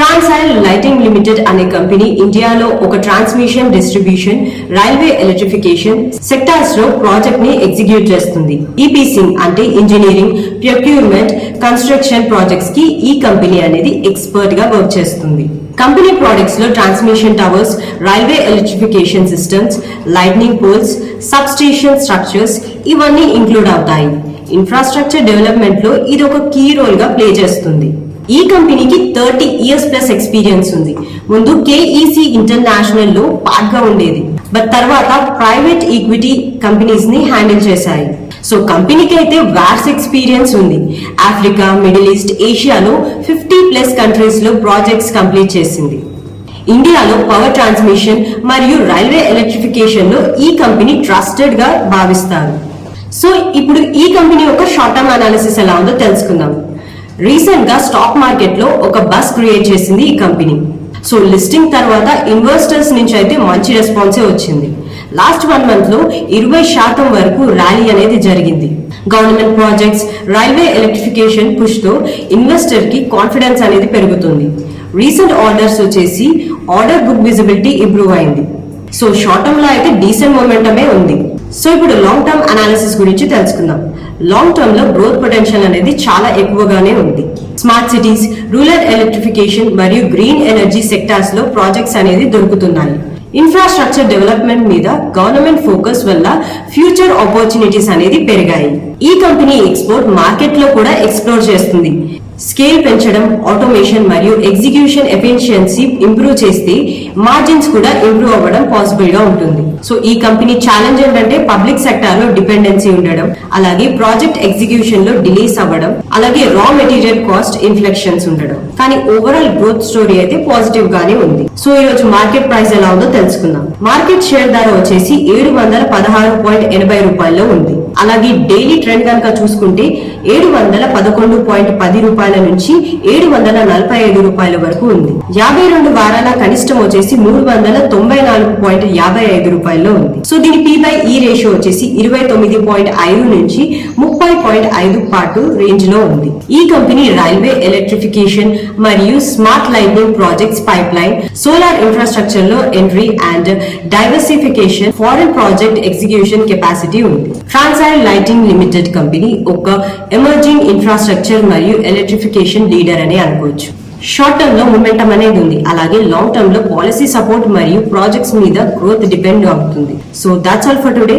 ట్రాన్సైల్ lighting limited అనే company ఇండియాలో ఒక ట్రాన్స్మిషన్ డిస్ట్రిబ్యూషన్ రైల్వే ఎలక్ట్రిఫికేషన్ సెక్టార్స్లో ప్రాజెక్ట్ని ఎగ్జిక్యూట్ చేస్తుంది. ఈపీసింగ్ అంటే ఇంజనీరింగ్ ప్రొక్యూర్మెంట్ కన్స్ట్రక్షన్ ప్రాజెక్ట్స్కి ఈ కంపెనీ అనేది ఎక్స్పర్ట్గా వర్క్ చేస్తుంది. Company ప్రొడక్ట్స్లో transmission towers railway electrification systems lightning poles sub station structures ఇవన్నీ ఇంక్లూడ్ అవుతాయి. ఇన్ఫ్రాస్ట్రక్చర్ డెవలప్మెంట్లో ఇది ఒక కీ రోల్గా ప్లే చేస్తుంది. ఈ కంపెనీకి థర్టీ ఇయర్స్ ప్లస్ ఎక్స్పీరియన్స్ ఉంది. ముందు కేఈసి ఇంటర్నేషనల్లో పార్ట్గా ఉండేది. బట్ తర్వాత ప్రైవేట్ ఈక్విటీ కంపెనీస్ని హ్యాండిల్ చేశాయి. సో కంపెనీకి అయితే వార్స్ ఎక్స్పీరియన్స్ ఉంది. ఆఫ్రికా మిడిల్ ఈస్ట్ ఏషియాలో ఫిఫ్టీ ప్లస్ కంట్రీస్లో ప్రాజెక్ట్స్ కంప్లీట్ చేసింది. ఇండియాలో పవర్ ట్రాన్స్మిషన్ మరియు రైల్వే ఎలక్ట్రిఫికేషన్లో ఈ కంపెనీ ట్రస్టెడ్గా భావిస్తారు. సో ఇప్పుడు ఈ కంపెనీ యొక్క షార్ట్ టర్మ్ అనాలిసిస్ ఎలా ఉందో తెలుసుకుందాం. రీసెంట్గా స్టాక్ మార్కెట్లో ఒక బస్ క్రియేట్ చేసింది ఈ కంపెనీ సో లిస్టింగ్ తర్వాత ఇన్వెస్టర్స్ నుంచి అయితే మంచి రెస్పాన్సే వచ్చింది. లాస్ట్ వన్ మంత్లో ఇరవై శాతం వరకు ర్యాలీ అనేది జరిగింది. గవర్నమెంట్ ప్రాజెక్ట్స్ రైల్వే ఎలక్ట్రిఫికేషన్ పుష్తో ఇన్వెస్టర్కి కాన్ఫిడెన్స్ అనేది పెరుగుతుంది. రీసెంట్ ఆర్డర్స్ వచ్చేసి ఆర్డర్ బుక్ విజిబిలిటీ ఇంప్రూవ్ అయింది. సో షార్ట్ టర్మ్లో అయితే డీసెంట్ మూమెంటమే ఉంది. సో ఇప్పుడు లాంగ్ టర్మ్ అనాలిసిస్ గురించి తెలుసుకుందాం. లాంగ్ టర్మ్లో గ్రోత్ పొటెన్షియల్ అనేది చాలా ఎక్కువగానే ఉంది. స్మార్ట్ సిటీస్ రూరల్ ఎలక్ట్రిఫికేషన్ మరియు గ్రీన్ ఎనర్జీ సెక్టార్స్లో ప్రాజెక్ట్స్ అనేది దొరుకుతున్నాయి. ఇన్ఫ్రాస్ట్రక్చర్ డెవలప్మెంట్ మీద గవర్నమెంట్ ఫోకస్ వల్ల ఫ్యూచర్ ఆపర్చునిటీస్ అనేది పెరిగాయి. ఈ కంపెనీ ఎక్స్పోర్ట్ మార్కెట్లో కూడా ఎక్స్ప్లోర్ చేస్తుంది. స్కేల్ పెంచడం ఆటోమేషన్ మరియు ఎగ్జిక్యూషన్ ఎఫిషియన్సీ ఇంప్రూవ్ చేస్తే మార్జిన్స్ కూడా ఇంప్రూవ్ అవ్వడం పాసిబుల్గా ఉంటుంది. సో ఈ కంపెనీ ఛాలెంజ్ ఏంటంటే పబ్లిక్ సెక్టార్లో డిపెండెన్సీ ఉండడం అలాగే ప్రాజెక్ట్ ఎగ్జిక్యూషన్లో డిలేస్ అవ్వడం అలాగే రా మెటీరియల్ కాస్ట్ ఇన్ఫ్లెక్షన్స్ ఉండడం. కానీ ఓవరాల్ గ్రోత్ స్టోరీ అయితే పాజిటివ్ గానే ఉంది. సో ఈ రోజు మార్కెట్ ప్రైస్ ఎలా ఉందో తెలుసుకుందాం. మార్కెట్ షేర్ ధర వచ్చేసి ఏడు వందల పదహారు పాయింట్ ఎనభై రూపాయల్లో ఉంది. అలాగే డైలీ ట్రెండ్ కనుక చూసుకుంటే ఏడు వందల పదకొండు పాయింట్ పది రూపాయల నుంచి ఏడు వందల నలభై ఐదు రూపాయల వరకు ఉంది. యాభై రెండు వారాల కనిష్టం వచ్చేసి మూడు వందల తొంభై నాలుగు పాయింట్ యాభై ఐదు రూపాయల్లో ఉంది. సో దీని పీ బై ఈ రేషియో వచ్చేసి ఇరవై తొమ్మిది పాయింట్ ఐదు నుంచి ముప్పై పాయింట్ ఐదు పాటు రేంజ్లో ఉంది. ఈ కంపెనీ రైల్వే ఎలక్ట్రిఫికేషన్ మరియు smart lighting projects pipeline solar ఇన్ఫ్రాస్ట్రక్చర్లో entry and diversification foreign project execution capacity ఉంది. Transrail Lighting limited limited company ఒక ఎమర్జింగ్ ఇన్ఫ్రాస్ట్రక్చర్ మరియు ఎలక్ట్రిఫికేషన్ లీడర్ అని అనుకోవచ్చు. షార్ట్ టర్మ్లో మొమెంటం అనేది ఉంది. అలాగే లాంగ్ టర్మ్లో పాలసీ సపోర్ట్ మరియు ప్రాజెక్ట్స్ మీద గ్రోత్ డిపెండ్ అవుతుంది. So that's all for today